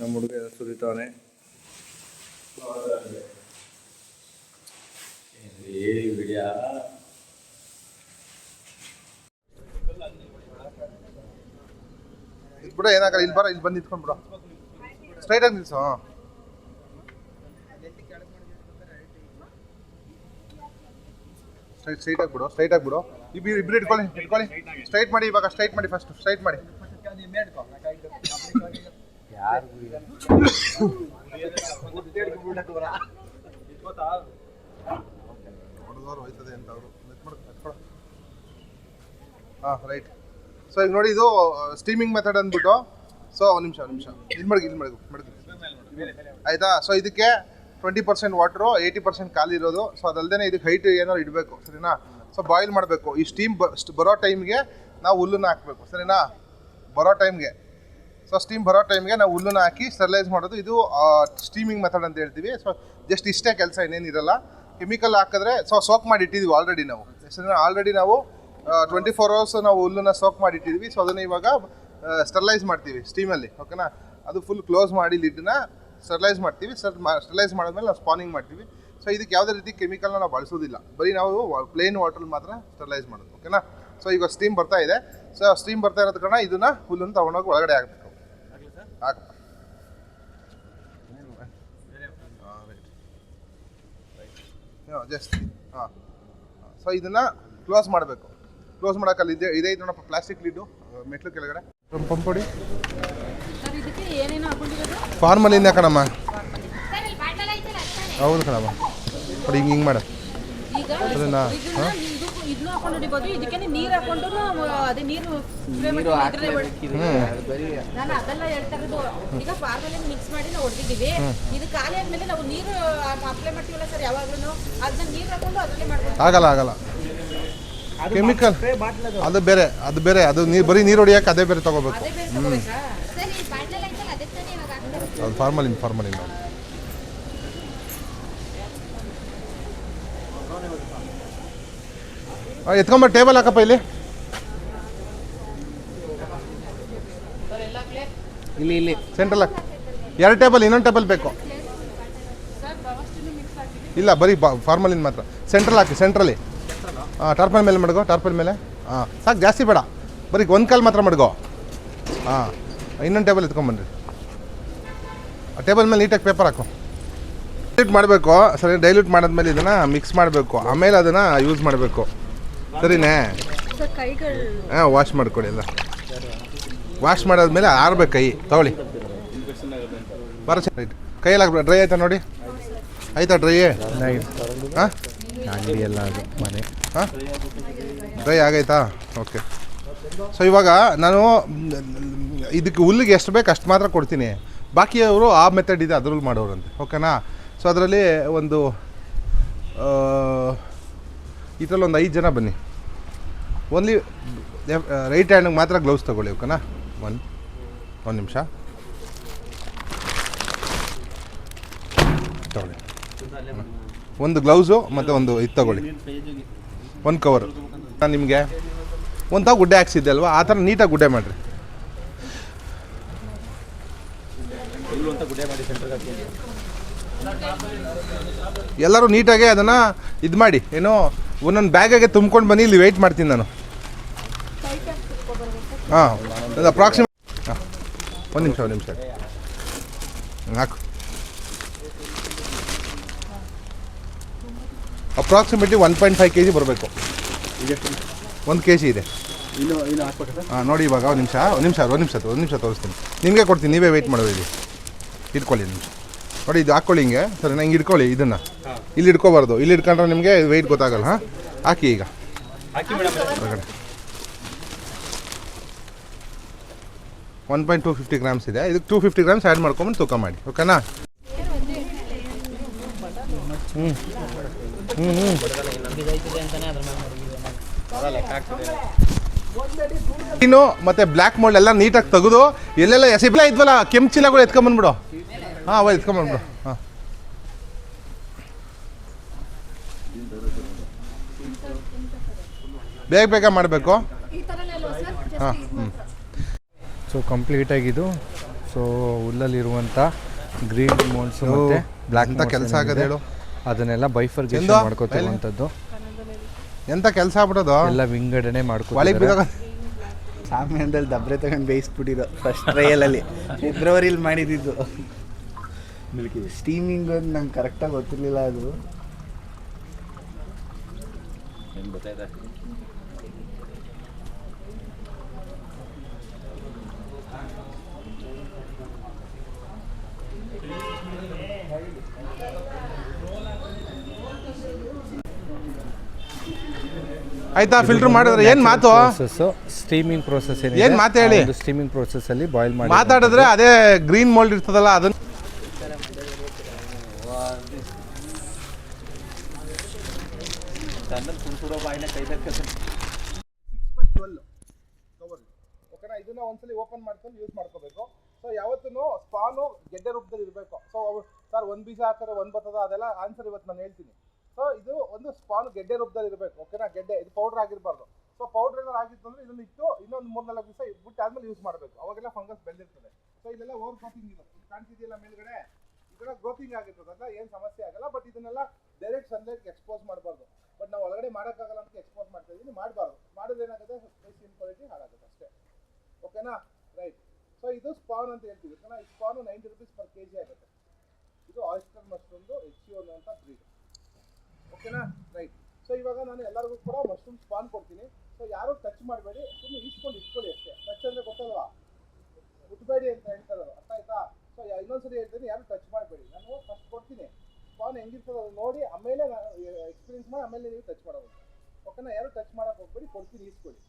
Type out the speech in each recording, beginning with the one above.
ನಮ್ಮ ಹುಡುಗ ಸುರಿತಾನೆ. ಇದು ಬಿಡ ಏನಾಗಲ್ಲ, ಇಲ್ಲಿ ಬರ, ಇಲ್ಲಿ ಬಂದು ನಿಂತ್ಕೊಂಡು ಬಿಡ. ಸ್ಟ್ರೈಟ್ ಆಗಿ ನಿಲ್ಸು ಸ್ಟ್ರೈಟ್ ಸ್ಟ್ರೈಟ್ ಆಗಿ ಬಿಡು ಸ್ಟ್ರೈಟ್ ಆಗಿ ಬಿಡು. ಇಬ್ಬರು ಇಬ್ಬರು ಇಟ್ಕೊಳ್ಳಿ ಇಟ್ಕೊಳ್ಳಿ. ಸ್ಟ್ರೈಟ್ ಮಾಡಿ, ಇವಾಗ ಸ್ಟ್ರೈಟ್ ಮಾಡಿ ಫಸ್ಟ್ ಸ್ಟ್ರೈಟ್ ಮಾಡಿ. ಹಾಂ ರೈಟ್ ಸೊ ಈಗ ನೋಡಿ ಇದು ಸ್ಟೀಮಿಂಗ್ ಮೆಥಡ್ ಅಂದ್ಬಿಟ್ಟು, ಸೊ ನಿಮಿಷ ನಿಮಿಷ. ಇದು ಮಡಗಿ, ಇದು ಮಡಗು, ಮಡಗಿ. ಆಯ್ತಾ? ಸೊ ಇದಕ್ಕೆ twenty percent water eighty percent ಖಾಲಿ ಇರೋದು. ಸೊ ಅದಲ್ಲದೆ ಇದಕ್ಕೆ ಹೈಟ್ ಏನಾದ್ರು ಇಡಬೇಕು, ಸರಿನಾ? ಸೊ ಬಾಯ್ಲ್ ಮಾಡಬೇಕು. ಈ ಸ್ಟೀಮ್ ಬರೋ ಟೈಮ್ಗೆ ನಾವು ಹುಲ್ಲನ್ನ ಹಾಕಬೇಕು, ಸರಿನಾ? ಬರೋ ಟೈಮ್ಗೆ ಸೊ ಸ್ಟೀಮ್ ಬರೋ ಟೈಮ್ಗೆ ನಾವು ಹುಲ್ಲನ್ನ ಹಾಕಿ ಸ್ಟರ್ಲೈಸ್ ಮಾಡೋದು. ಇದು ಸ್ಟೀಮಿಂಗ್ ಮೆಥಡ್ ಅಂತ ಹೇಳ್ತೀವಿ. ಸೊ ಜಸ್ಟ್ ಇಷ್ಟೇ ಕೆಲಸ ಇನ್ನೇನಿರಲ್ಲ ಕೆಮಿಕಲ್ ಹಾಕಿದ್ರೆ ಸೊ ಸೋಕ್ ಮಾಡಿ ಇಟ್ಟಿದ್ದೀವಿ ಆಲ್ರೆಡಿ ನಾವು ಆಲ್ರೆಡಿ ನಾವು ಟ್ವೆಂಟಿ ಫೋರ್ ಅವರ್ಸ್ ನಾವು ಹುಲ್ಲನ್ನ ಸೋಕ್ ಮಾಡಿ ಇಟ್ಟಿದ್ವಿ ಸೊ ಅದನ್ನು ಇವಾಗ ಸ್ಟರ್ಲೈಸ್ ಮಾಡ್ತೀವಿ ಸ್ಟೀಮಲ್ಲಿ ಓಕೆನಾ ಅದು ಫುಲ್ ಕ್ಲೋಸ್ ಮಾಡಿ ಲಿಡ್ನ ಸ್ಟರ್ಲೈಸ್ ಮಾಡ್ತೀವಿ. ಸ್ಟರ್ಲೈಸ್ ಮಾಡಿದ್ಮೇಲೆ ನಾವು ಸ್ಪಾನಿಂಗ್ ಮಾಡ್ತೀವಿ. ಸೊ ಇದಕ್ಕೆ ಯಾವುದೇ ರೀತಿ ಕೆಮಿಕಲ್ನ ನಾವು ಬಳಸೋದಿಲ್ಲ. ಬರೀ ನಾವು ಪ್ಲೇನ್ ವಾಟರ್ ಮಾತ್ರ ಸ್ಟರ್ಲೈಸ್ ಮಾಡೋದು ಓಕೆನಾ ಸೊ ಈಗ ಸ್ಟೀಮ್ ಬರ್ತಾ ಇದೆ. ಸೊ ಸ್ಟೀಮ್ ಬರ್ತಾ ಇರೋದ ಕಾರಣ ಇದನ್ನ ಹುಲ್ಲನ್ನು ತಗೊಂಡೋಗಿ ಒಳಗಡೆ ಹಾಕಬೇಕು. ಹಾಕಪ್ಪ ಜಸ್ಟ್ ಹಾಂ. ಸೊ ಇದನ್ನು ಕ್ಲೋಸ್ ಮಾಡಬೇಕು. ಕ್ಲೋಸ್ ಮಾಡೋಕ್ಕಲ್ಲಿ ಇದೆ ಇದೇ ಇದು ನೋಡಪ್ಪ ಪ್ಲಾಸ್ಟಿಕ್ ಲಿಡ್ಡು ಮೆಟ್ಲು ಕೆಳಗಡೆ. ಪಂಪೊಡಿ ಹೊಡಿ ಸರ್ ಇದಕ್ಕೆ ಏನೇನು ಹಾಕೊಂಡಿರೋದು? ಫಾರ್ಮಲಿಂದ ಕಣಮ್ಮ. ಹೌದು ಕಣಮ್ಮ. ನೋಡಿ ಹಿಂಗೆ ಹಿಂಗೆ ಮಾಡು. ಈಗ ಅದನ್ನ ಇದನ್ನ ಇದು ಇದನ್ನು ಹಾಕೊಂಡು ಹೊಡಿಬೋದು. ಇದಕ್ಕೆ ನೀರು ಹಾಕೊಂಡು ಅದೇ ನೀರು ನಾನು ಅದೆಲ್ಲ ಹೇಳ್ತಾ ಇರೋದು. ಈಗ ಫಾರ್ಮಲ್ಲಿ ಮಿಕ್ಸ್ ಮಾಡಿ ನಾವು ಹೊಡೆದಿದ್ದೀವಿ. ಇದು ಖಾಲಿ ಆದ್ಮೇಲೆ ನಾವು ನೀರು ಅಪ್ಲೈ ಮಾಡ್ತೀವಲ್ಲ ಸರ್ ಯಾವಾಗ್ಲೂ ಅದನ್ನ ನೀರು ಹಾಕೊಂಡು ಅದರಲ್ಲೇ ಮಾಡ್ಬೋದು. ಆಗಲ್ಲ ಆಗಲ್ಲ. ಕೆಮಿಕಲ್ ಅದು ಬೇರೆ ಅದು ಬೇರೆ. ಅದು ನೀರು ಬರೀ ನೀರು ಹೊಡಿಯಕ್ಕೆ ಅದೇ ಬೇರೆ ತಗೋಬೇಕು. ಹಾಕ್ತಾರೆ ಅದು ಫಾರ್ಮಲಿನ್ ಫಾರ್ಮಲಿನ್ ನೋಡಿ ಎತ್ಕೊಂಬ ಟೇಬಲ್ ಹಾಕಪ್ಪ ಇಲ್ಲಿ. ಇಲ್ಲಿ ಇಲ್ಲಿ. ಸೆಂಟ್ರಲ್ ಹಾಕಿ. ಎರಡು ಟೇಬಲ್ ಇನ್ನೊಂದು ಟೇಬಲ್ ಬೇಕು. ಇಲ್ಲ ಬರೀ ಫಾರ್ಮಲಿನ್ ಮಾತ್ರ. ಸೆಂಟ್ರಲ್ ಹಾಕಿ ಸೆಂಟ್ರಲ್ಲಿ ಹಾಂ ಟಾರ್ಪಲ್ ಮೇಲೆ ಮಡ್ಗೋ ಟಾರ್ಪಲ್ ಮೇಲೆ. ಹಾಂ ಸಾಕು ಜಾಸ್ತಿ ಬೇಡ. ಬರೀ ಒಂದು ಕಾಲು ಮಾತ್ರ ಮಡ್ಗೋ. ಹಾಂ ಇನ್ನೊಂದು ಟೇಬಲ್ ಎತ್ಕೊಂಬನ್ರಿ ಆ ಟೇಬಲ್ ಮೇಲೆ ನೀಟಾಗಿ ಪೇಪರ್ ಹಾಕು. ಡೈಲ್ಯೂಟ್ ಮಾಡಬೇಕು. ಸರಿ ಡೈಲ್ಯೂಟ್ ಮಾಡಿದ್ಮೇಲೆ ಇದನ್ನು ಮಿಕ್ಸ್ ಮಾಡಬೇಕು. ಆಮೇಲೆ ಅದನ್ನು ಯೂಸ್ ಮಾಡಬೇಕು. ಸರಿನೇ. ಹಾಂ ವಾಶ್ ಮಾಡಿಕೊಡಿ ಎಲ್ಲ. ವಾಶ್ ಮಾಡಾದ್ಮೇಲೆ ಆರ್ಬೇಕು ಕೈ ತಗೊಳ್ಳಿ. ಬರ ಕೈಯಲ್ಲಿ ಹಾಕ್ಬಿಡ. ಡ್ರೈ ಆಯ್ತಾ ನೋಡಿ? ಆಯ್ತಾ ಡ್ರೈ ಹಾಂ? ಅಂಗಡಿ ಎಲ್ಲ ಅದು ಮನೆ ಹಾಂ? ಡ್ರೈ ಆಗೈತಾ? ಓಕೆ ಸೊ ಇವಾಗ ನಾನು ಇದಕ್ಕೆ ಹುಲ್ಲಿಗೆ ಎಷ್ಟು ಬೇಕು ಅಷ್ಟು ಮಾತ್ರ ಕೊಡ್ತೀನಿ. ಬಾಕಿಯವರು ಆ ಮೆಥಡ್ ಇದೆ ಅದ್ರಲ್ಲಿ ಮಾಡೋರಂತೆ. ಓಕೆನಾ ಸೊ ಅದರಲ್ಲಿ ಒಂದು ಇದರಲ್ಲಿ ಒಂದು ಐದು ಜನ ಬನ್ನಿ. ಓನ್ಲಿ ರೈಟ್ ಹ್ಯಾಂಡಿಗೆ ಮಾತ್ರ ಗ್ಲೌಸ್ ತಗೊಳ್ಳಿ, ಓಕೆನಾ? ಒಂದು ಒಂದು ನಿಮಿಷ. ತಗೊಳ್ಳಿ. ಒಂದು ಗ್ಲೌಸು ಮತ್ತು ಒಂದು ಇದು ತಗೊಳ್ಳಿ. ಒಂದು ಕವರು ನಾನು ನಿಮಗೆ ಒಂದು ಗುಡ್ಡೆ ಹಾಕ್ಸಿದ್ದೆ ಅಲ್ವಾ? ಆ ಥರ ನೀಟಾಗಿ ಗುಡ್ಡೆ ಮಾಡಿರಿ. ಎಲ್ಲರೂ ನೀಟಾಗಿ ಅದನ್ನು ಇದು ಮಾಡಿ. ಏನೋ ಒಂದೊಂದು ಬ್ಯಾಗಾಗೆ ತುಂಬ್ಕೊಂಡು ಬನ್ನಿ, ಇಲ್ಲಿ ವೆಯ್ಟ್ ಮಾಡ್ತೀನಿ ನಾನು. ಹಾಂ ಅಪ್ರಾಕ್ಸಿಮೇಟ್ ಹಾಂ ಒಂದು ನಿಮಿಷ ಒಂದು ನಿಮಿಷ. ಹಾಕು approximately one point five K G ಬರಬೇಕು. ಒಂದು ಕೆ ಜಿ ಇದೆ. ಹಾಂ ನೋಡಿ ಇವಾಗ ಒಂದು ನಿಮಿಷ ಒಂದು ನಿಮಿಷ ಒಂದು ನಿಮಿಷ ಒಂದು ನಿಮಿಷ ತೋರಿಸ್ತೀನಿ. ನಿಮಗೆ ಕೊಡ್ತೀನಿ ನೀವೇ ವೆಯ್ಟ್ ಮಾಡೋ ಇಲ್ಲಿ. ಇಟ್ಕೊಳ್ಳಿ ನಿಮಿಷ. ನೋಡಿ ಇದು ಹಾಕ್ಕೊಳ್ಳಿ ಹಿಂಗೆ. ಸರಿ ನಂಗೆ ಇಟ್ಕೊಳ್ಳಿ ಇದನ್ನು. ಇಲ್ಲಿ ಇಟ್ಕೋಬಾರ್ದು ಇಲ್ಲಿ ಇಟ್ಕೊಂಡ್ರೆ ನಿಮಗೆ ವೆಯ್ಟ್ ಗೊತ್ತಾಗಲ್ಲ ಹಾಂ? ಹಾಕಿ ಈಗ. One point two fifty grams ಇದೆ. ಇದಕ್ಕೆ ಟೂ ಫಿಫ್ಟಿ ಗ್ರಾಮ್ಸ್ ಆ್ಯಡ್ ಮಾಡ್ಕೊಂಬಂದು ತೂಕ ಮಾಡಿ. ಓಕೆನಾ? ಹ್ಞೂ ಹ್ಞೂ ಹ್ಞೂ ಇನ್ನು ಮತ್ತೆ ಬ್ಲ್ಯಾಕ್ ಮೋಲ್ಡ್ ಎಲ್ಲ ನೀಟಾಗಿ ತೆಗೆದು ಎಲ್ಲೆಲ್ಲ ಎಸಿಬ್ಲ ಇದ್ವಲ್ಲ ಕೆಂಪು ಚೀಲಗಳು ಎತ್ಕೊಂಬಂದ್ಬಿಡು ಹಾಂ ಅವ ಎತ್ಕೊಂಬಂದ್ಬಿಡು ಹಾಂ. ಬೇಗ ಬೇಗ ಮಾಡಬೇಕು. ಹಾಂ ಹ್ಞೂ ಸೊ ಕಂಪ್ಲೀಟಾಗಿದು ಸೊ ಹುಲ್ಲಲ್ಲಿರುವಂಥ ಗ್ರೀನ್ ಮೋಲ್ಸ್ ಮತ್ತು ಬ್ಲ್ಯಾಕ್ ಕೆಲಸ ಕೆಲ್ಸ ಆಗದೆ ಹೇಳು? ಅದನ್ನೆಲ್ಲ ಬೈಫರ್ ಚಂದು, ಮಾಡ್ಕೋತಿರುವಂಥದ್ದು ಎಂತ ಕೆಲಸ ಆಗ್ಬಿಡೋದು ಎಲ್ಲ ವಿಂಗಡಣೆ ಒಳಗೆ ಮಾಡ್ಕೊ ಸಾಮಾನ್ಯದಲ್ಲಿ ದಬ್ರೆ ತಗೊಂಡು ಬೇಯಿಸ್ಬಿಟ್ಟಿದ್ದು ಫಸ್ಟ್ ಟ್ರಯಲಲ್ಲಿ ಫೆಬ್ರವರಿಲಿ ಮಾಡಿದ್ದು. ಸ್ಟೀಮಿಂಗ್ ಒಂದು ನಂಗೆ ಕರೆಕ್ಟಾಗಿ ಗೊತ್ತಿರಲಿಲ್ಲ ಅದು. ಆಯ್ತಾ? ಫಿಲ್ಟರ್ ಮಾಡಿದ್ರೆ ಏನ್ ಮಾತು? ಪ್ರೊಸೆಸ್ ಸ್ಟೀಮಿಂಗ್ ಏನು ಏನ್ ಮಾತು ಹೇಳಿ? ಸ್ಟೀಮಿಂಗ್ ಪ್ರೊಸೆಸ್ ಅಲ್ಲಿ ಬಾಯ್ಲ್ ಮಾಡಿ ಮಾತಾಡಿದ್ರೆ ಅದೇ ಗ್ರೀನ್ ಮೋಲ್ಡ್ ಇರ್ತದಲ್ಲ ಅದನ್ನ ಓಕೆನಾ ಇದನ್ನ ಒಂದ್ಸಲಿ ಓಪನ್ ಮಾಡ್ಕೊಂಡು ಯೂಸ್ ಮಾಡ್ಕೋಬೇಕು ಸೊ ಯಾವತ್ತೂ ಸ್ಪಾನು ಗೆಡ್ಡೆ ರೂಪದಲ್ಲಿ ಇರಬೇಕು. ಸೊ ಸರ್ ಒಂದು ಬೀಜ ಹಾಕಿದ್ರೆ ಒಂದು ಬರ್ತದ? ಅದೆಲ್ಲ ಆನ್ಸರ್ ಇವತ್ತು ನಾನು ಹೇಳ್ತೀನಿ. ಸೊ ಇದು ಒಂದು ಸ್ಪಾನ್ ಗೆಡ್ಡೆ ರೂಪದಲ್ಲಿ ಇರಬೇಕು ಓಕೆನಾ ಗೆಡ್ಡೆ, ಇದು ಪೌಡರ್ ಆಗಿರಬಾರ್ದು. ಸೊ ಪೌಡರ್ ಏನಾದ್ರು ಆಗಿತ್ತು ಅಂದ್ರೆ ಇದನ್ನ ಇಟ್ಟು ಇನ್ನೊಂದು ಮೂರ್ ನಾಲ್ಕು ದಿವಸ ಬಿಟ್ಟು ಆದ್ಮೇಲೆ ಯೂಸ್ ಮಾಡಬೇಕು. ಅವಾಗೆಲ್ಲ ಫಂಗಸ್ ಬೆಳೆದಿರ್ತದೆ. ಸೊ ಇಲ್ಲೆಲ್ಲ ಓವರ್ ಗ್ರೋತಿಂಗ್ ಇದೆ ಕಾಣ್ತಿದೆಯಲ್ಲ ಮೇಲ್ಗಡೆ? ಇದೆಲ್ಲ ಗ್ರೋತಿಂಗ್ ಆಗಿರ್ತದೆ. ಅಲ್ಲ ಏನು ಸಮಸ್ಯೆ ಆಗಲ್ಲ ಬಟ್ ಇದನ್ನೆಲ್ಲ ಡೈರೆಕ್ಟ್ ಸನ್ಲೈಟ್ ಎಕ್ಸ್ಪೋಸ್ ಮಾಡಬಾರ್ದು. ಬಟ್ ನಾವು ಒಳಗಡೆ ಮಾಡೋಕ್ಕಾಗಲ್ಲ ಅಂತ ಎಕ್ಸ್ಪೋಸ್ ಮಾಡ್ತಾ ಇದೀನಿ, ಮಾಡಬಾರ್ದು. ಮಾಡೋದು ಏನಾಗುತ್ತೆ? ಕ್ವಾಲಿಟಿ ಹಾಳಾಗುತ್ತೆ ಅಷ್ಟೇ. ಓಕೆನಾ ರೈಟ್ ಸೊ ಇದು ಸ್ಪಾನ್ ಅಂತ ಹೇಳ್ತೀವಿ. ಓಕೆನಾ ಈ spawn ninety rupees per K G ಆಗುತ್ತೆ. ಇದು ಆಯಿಸ್ಟರ್ ಮಶ್ರೂಮ್ದು ಎಚ್ ಯು ಅಂತ ಬ್ರೀಡ್ ಓಕೆನಾ ರೈಟ್ ಸೊ ಇವಾಗ ನಾನು ಎಲ್ಲರಿಗೂ ಕೂಡ ಮಶ್ರೂಮ್ ಸ್ಪಾನ್ ಕೊಡ್ತೀನಿ. ಸೊ ಯಾರು ಟಚ್ ಮಾಡಬೇಡಿ. ಸುಮ್ಮನೆ ಈಸ್ಕೊಂಡು ಇಟ್ಕೊಳ್ಳಿ ಅಷ್ಟೇ. ಟಚ್ ಅಂದರೆ ಗೊತ್ತಲ್ವಾ? ಮುಟ್ಬೇಡಿ ಅಂತ ಹೇಳ್ತಾರೆ. ಅರ್ಥ ಆಯ್ತಾ? ಸೊ ಇನ್ನೊಂದ್ಸರಿ ಹೇಳ್ತೀನಿ, ಯಾರು ಟಚ್ ಮಾಡಬೇಡಿ. ನಾನು ಫಸ್ಟ್ ಕೊಡ್ತೀನಿ. ಸ್ಪಾನ್ ಹೆಂಗಿರ್ತದೆ ಅದು ನೋಡಿ, ಆಮೇಲೆ ಎಕ್ಸ್ಪೀರಿಯನ್ಸ್ ಮಾಡಿ, ಆಮೇಲೆ ನೀವು ಟಚ್ ಮಾಡೋದು ಓಕೆನಾ ಯಾರು ಟಚ್ ಮಾಡೋಕೆ ಹೋಗ್ಬೇಡಿ, ಕೊಡ್ತೀನಿ, ಈಸ್ಕೊಳ್ಳಿ.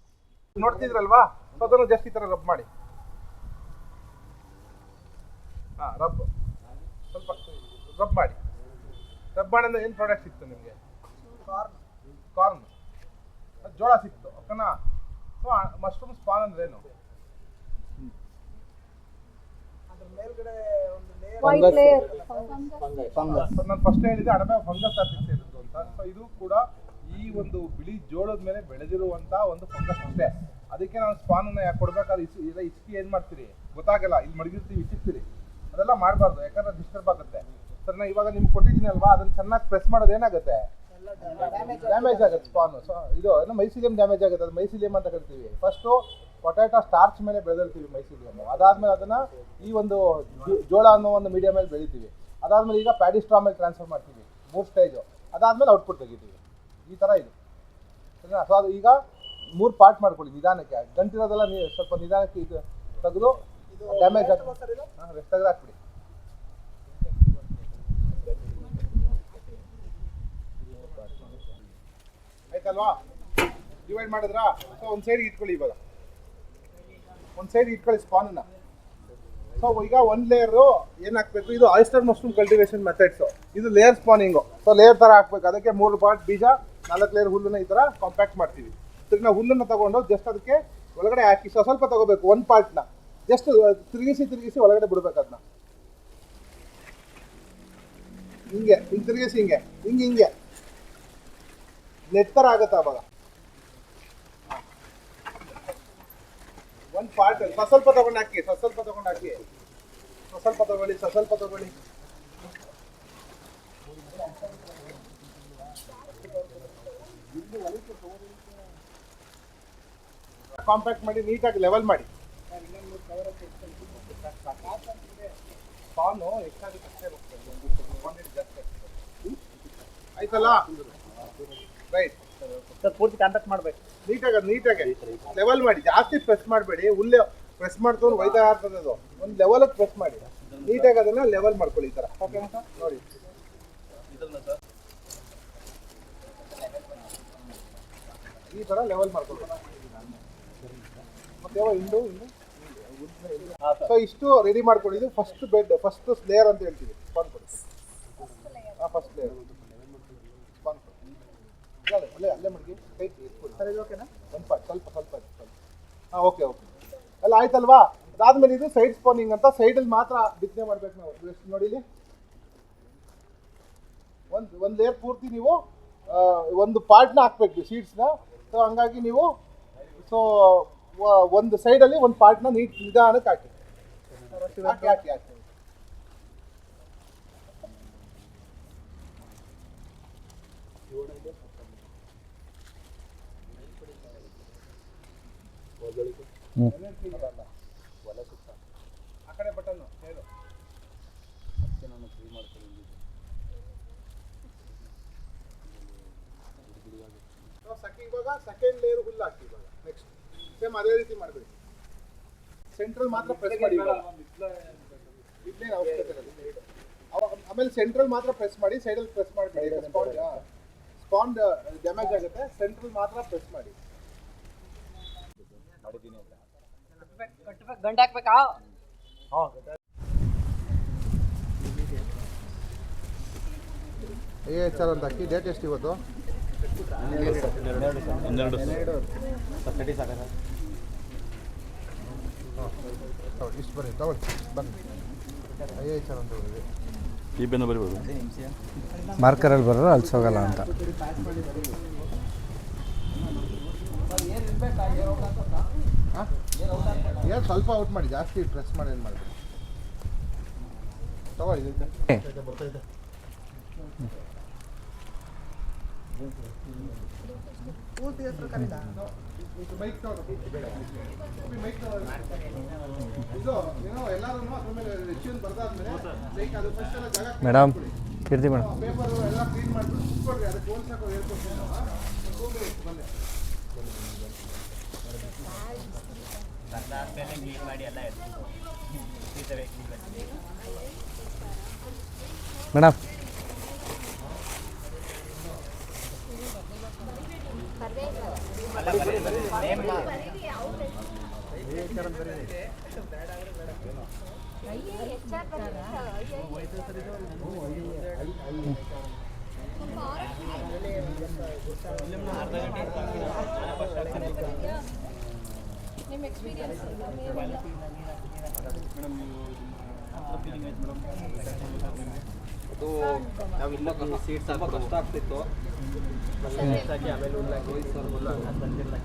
ನೋಡ್ತಿದ್ರಲ್ವಾ? ಸೊ ಅದನ್ನು ಜಸ್ಟ್ ಈ ಥರ ರಬ್ ಮಾಡಿ. ಹಾಂ ರಬ್ ಸ್ವಲ್ಪ ರಬ್ ಮಾಡಿ. ಮಾಡಿದ್ರೆ ಏನು ಪ್ರಾಡಕ್ಟ್ ಸಿಕ್ತು ನಿಮಗೆ? ಕಾರ್ನ್. ಕಾರ್ನ್. ಜೋಳ ಸಿಕ್ತು ಓಕೆನಾ? ಸೊ ಮಶ್ರೂಮ್ ಸ್ಪಾನ್ ಅಂದ್ರೆ ಏನು ಫಂಗಸ್. ನಾನು ಫಸ್ಟ್ ಹೇಳಿದೆ ಅಣಬೆ ಫಂಗಸ್ ಅಂತ ಸೇರಿದ್ದು ಅಂತ. ಸೊ ಇದು ಕೂಡ ಈ ಒಂದು ಬಿಳಿ ಜೋಳದ ಮೇಲೆ ಬೆಳೆದಿರುವಂತ ಒಂದು ಫಂಗಸ್ ಅಷ್ಟೇ. ಅದಕ್ಕೆ ನಾನು ಸ್ಪಾನ್ ಅನ್ನ ಯಾಕೆ ಕೊಡ್ಬೇಕಾದ್ರೆ ಇಸ್ ಇಲ್ಲ ಇಸ್ಕಿ ಏನ್ ಮಾಡ್ತೀರಿ? ಗೊತ್ತಾಗಲ್ಲ ಇಲ್ಲಿ ಮಡಗಿರ್ತೀವಿ ಇಚ್ಚಿರ್ತೀರಿ ಅದೆಲ್ಲ ಮಾಡಬಾರ್ದು ಯಾಕಂದ್ರೆ ಡಿಸ್ಟರ್ಬ್ ಆಗುತ್ತೆ. ಸರ್ ನಾ ಇವಾಗ ನಿಮ್ಗೆ ಕೊಟ್ಟಿದ್ದೀನಿ ಅಲ್ವಾ? ಅದನ್ನ ಚೆನ್ನಾಗಿ ಪ್ರೆಸ್ ಮಾಡೋದು ಏನಾಗುತ್ತೆ? ಡ್ಯಾಮೇಜ್ ಆಗುತ್ತೆ ಸ್ಪಾನ್ ಸೊ ಇದು ಏನು ಮೈಸಿಲಿಯಂ ಡ್ಯಾಮೇಜ್ ಆಗುತ್ತೆ. ಅದು ಮೈಸಿಲಿಯಂ ಅಂತ ಕರಿತೀವಿ. ಫಸ್ಟು ಪೊಟ್ಯಾಟೊ ಸ್ಟಾರ್ಚ್ ಮೇಲೆ ಬೆಳೆದಿರ್ತೀವಿ ಮೈಸಿಲಿಯಂ ಅದಾದ್ಮೇಲೆ ಅದನ್ನ ಈ ಒಂದು ಜೋಳ ಅನ್ನೋ ಒಂದು ಮೀಡಿಯಂ ಮೇಲೆ ಬೆಳಿತೀವಿ. ಅದಾದ್ಮೇಲೆ ಈಗ ಪ್ಯಾಡಿಸ್ಟ್ರಾ ಮೇಲೆ ಟ್ರಾನ್ಸ್ಫರ್ ಮಾಡ್ತೀವಿ. ಮೂರು ಸ್ಟೇಜು ಅದಾದ್ಮೇಲೆ ಔಟ್ಪುಟ್ ತೆಗಿತೀವಿ. ಈ ಥರ ಇದು. ಸರಿನಾ? ಸೊ ಅದು ಈಗ ಮೂರು ಪಾರ್ಟ್ ಮಾಡ್ಕೊಳ್ಳಿ ನಿಧಾನಕ್ಕೆ. ಗಂಟಿರೋದೆಲ್ಲ ನೀವು ಸ್ವಲ್ಪ ನಿಧಾನಕ್ಕೆ ಇದು ತೆಗೆದು ಡ್ಯಾಮೇಜ್ ಆಗ್ತದೆ ರೆಸ್ಟ್ ತೆಗೆದು ಹಾಕ್ಬಿಡಿ. ಆಯ್ತಲ್ವಾ ಡಿವೈಡ್ ಮಾಡಿದ್ರಾ? ಸೊ ಒಂದು ಸೈಡ್ ಇಟ್ಕೊಳ್ಳಿ ಇವಾಗ. ಒಂದು ಸೈಡ್ ಇಟ್ಕೊಳ್ಳಿ ಸ್ಪಾನನ್ನ ಸೊ ಈಗ ಒಂದು ಲೇಯರು ಏನು ಹಾಕ್ಬೇಕು ಇದು ಆಯಿಸ್ಟರ್ ಮಶ್ರೂಮ್ ಕಲ್ಟಿವೇಶನ್ ಮೆಥಡ್ಸು ಇದು ಲೇಯರ್ ಸ್ಪಾನಿಂಗು ಸೊ ಲೇಯರ್ ಥರ ಹಾಕ್ಬೇಕು. ಅದಕ್ಕೆ ಮೂರು ಪಾರ್ಟ್ ಬೀಜ, ನಾಲ್ಕು ಲೇಯರ್ ಹುಲ್ಲನ್ನ ಈ ಥರ ಕಾಂಪ್ಯಾಕ್ಟ್ ಮಾಡ್ತೀವಿ. ತಿರ್ಗಿ ಹುಲ್ಲನ್ನು ತಗೊಂಡು ಜಸ್ಟ್ ಅದಕ್ಕೆ ಒಳಗಡೆ ಹಾಕಿ ಸೊ ಸ್ವಲ್ಪ ತಗೋಬೇಕು, ಒಂದು ಪಾರ್ಟ್ನ ಜಸ್ಟ್ ತಿರುಗಿಸಿ ತಿರುಗಿಸಿ ಒಳಗಡೆ ಬಿಡ್ಬೇಕು ಅದನ್ನ ಹಿಂಗೆ ಹಿಂಗೆ ತಿರುಗಿಸಿ ಹಿಂಗೆ ಹಿಂಗೆ ಹಿಂಗೆ. ನೆಟ್ ಥರ ಆಗುತ್ತೆ ಅವಾಗ. ಒಂದು ಪಾರ್ಟ್ ಸ್ವಲ್ಪ ತಗೊಂಡು ಹಾಕಿ ಸ್ವಲ್ಪ ತಗೊಂಡು ಹಾಕಿ. ಸ್ವಲ್ಪ ತಗೊಳ್ಳಿ ಸ್ವಲ್ಪ ತಗೊಳ್ಳಿ. ಕಾಂಪ್ಯಾಕ್ಟ್ ಮಾಡಿ, ನೀಟಾಗಿ ಲೆವೆಲ್ ಮಾಡಿ. ಹೆಚ್ಚಾಗಿ ಆಯ್ತಲ್ಲ? ರೈಟ್ ಸರ್ ಪೂರ್ತಿ ಕಾಂಟ್ಯಾಕ್ಟ್ ಮಾಡಬೇಕು. ನೀಟಾಗಿ ನೀಟಾಗಿ ಲೆವೆಲ್ ಮಾಡಿ ಜಾಸ್ತಿ ಪ್ರೆಸ್ ಮಾಡಬೇಡಿ ಉಲ್ಲೆ ಪ್ರೆಸ್ ಮಾಡ್ಕೊಂಡು ಒಯ್ತಾ ಇರ್ತದೆ ಅದು. ಒಂದು ಲೆವೆಲ್ ಪ್ರೆಸ್ ಮಾಡಿ. ನೀಟಾಗಿ ಅದನ್ನ ಲೆವೆಲ್ ಮಾಡ್ಕೊಳ್ಳಿ ಈ ಥರ ಓಕೆ ನೋಡಿ. ಈ ಥರ ಲೆವೆಲ್ ಮಾಡ್ಕೊಳ್ಳಿ. ಮತ್ತೆ ಯಾವ ಇಂಡು ಇಂಡು ಸೊ ಇಷ್ಟು ರೆಡಿ ಮಾಡ್ಕೊಂಡಿದ್ದು ಫಸ್ಟ್ ಬೆಡ್ ಫಸ್ಟ್ ಲೇಯರ್ ಅಂತ ಹೇಳ್ತೀವಿ. ಫಸ್ಟ್ ಲೇಯರ್ ಅಲ್ಲೇ ಅಲ್ಲೇ ಮಡಗಿ ಕೈ ಸರ್ ಓಕೆನಾ? ಸ್ವಲ್ಪ ಸ್ವಲ್ಪ ಸ್ವಲ್ಪ ಹಾಂ ಓಕೆ ಓಕೆ. ಅಲ್ಲ ಆಯ್ತಲ್ವಾ? ಅದಾದ್ಮೇಲೆ ಇದು ಸೈಡ್ ಸ್ಪೋನಿಂಗ್ ಅಂತ ಸೈಡಲ್ಲಿ ಮಾತ್ರ ಬಿತ್ತನೆ ಮಾಡ್ಬೇಕು ನಾವು. ಎಷ್ಟು ನೋಡಿ ಇಲ್ಲಿ? ಒಂದು ಒಂದು ಲೇಯರ್ ಪೂರ್ತಿ ನೀವು ಒಂದು ಪಾರ್ಟ್ನ ಹಾಕ್ಬೇಕು ಸೀಡ್ಸ್ನ ಸೊ ಹಂಗಾಗಿ ನೀವು ಸೊ ಒಂದು ಸೈಡಲ್ಲಿ ಒಂದು ಪಾರ್ಟ್ನ ನೀಟ್ ನಿಧಾನಕ್ಕೆ ಹಾಕಿ. ಹಾಕಿ ಹಾಕಿ ಹಾಕಿ. ಸೆಕೆಂಡ್ ಇವಾಗ ಸೆಕೆಂಡ್ ಲೇಯರ್ ಹುಲ್ಲು ಹಾಕಿ ಇವಾಗ ನೆಕ್ಸ್ಟ್ ಸೇಮ್ ಅದೇ ರೀತಿ ಮಾಡಬೇಕು ಸೆಂಟ್ರಲ್ ಮಾತ್ರ ಪ್ರೆಸ್ ಮಾಡಿ. ಇದ್ನೇನು ಅವಶ್ಯಕತೆ. ಅವ- ಆಮೇಲೆ ಸೆಂಟ್ರಲ್ ಮಾತ್ರ ಪ್ರೆಸ್ ಮಾಡಿ ಸೈಡಲ್ಲಿ ಪ್ರೆಸ್ ಮಾಡಿ ಸ್ಪಾಂಡ್ ಸ್ಪಾಂಡ್ ಡ್ಯಾಮೇಜ್ ಆಗುತ್ತೆ ಸೆಂಟ್ರಲ್ ಮಾತ್ರ ಪ್ರೆಸ್ ಮಾಡಿ ಗಂಟೆ ಹಾಕ್ಬೇಕಾ ಏ ಸರ್ ಅಂತ ಹಾಕಿ ಡೇಟ್ ಎಷ್ಟು ಇವತ್ತು ತಗೊಳ್ಳಿ, ಇಷ್ಟು ಬನ್ನಿ ತಗೊಳ್ಳಿ ಬನ್ನಿ ಐ ಅಂತ ಈ ಬೆನ್ನು ಮಾರ್ಕರಲ್ಲಿ ಬರೋರು ಅಲ್ಸೋಗಲ್ಲ ಅಂತ. ಏನು ಸ್ವಲ್ಪ ಔಟ್ ಮಾಡಿ ಜಾಸ್ತಿ ಪ್ರೆಸ್ ಮಾಡಿ ಏನು ಮಾಡಿ ತಗೊಳ್ಳಿ ಕ್ಲೀನ್ ಮೇಡಮ್ ಕೀರ್ತಿ ಮೇಡಮ್ ಎಲ್ಲ ಕ್ಲೀನ್ ಮಾಡಿ ಎಲ್ಲ ಅದಕ್ಕೆ ಹೋಲ್ಸಾಕೋ ಹೇಳ್ಕೊಡ್ತೀನಿ ಬಂದೆ ಮೇಡಮ್ ನಿಮ್ಮ ಎಕ್ಸ್ಪೀರಿಯನ್ಸ್ ಅದು ನಾವು ಇಲ್ಲ ಸೀಟ್ ಸ್ವಲ್ಪ ಕಷ್ಟ ಆಗ್ತಿತ್ತು. ಆಮೇಲೆ ಹುಲ್ಲಾಕಿ ಹುಲ್ಲು ಬಂದಿಲ್ಲ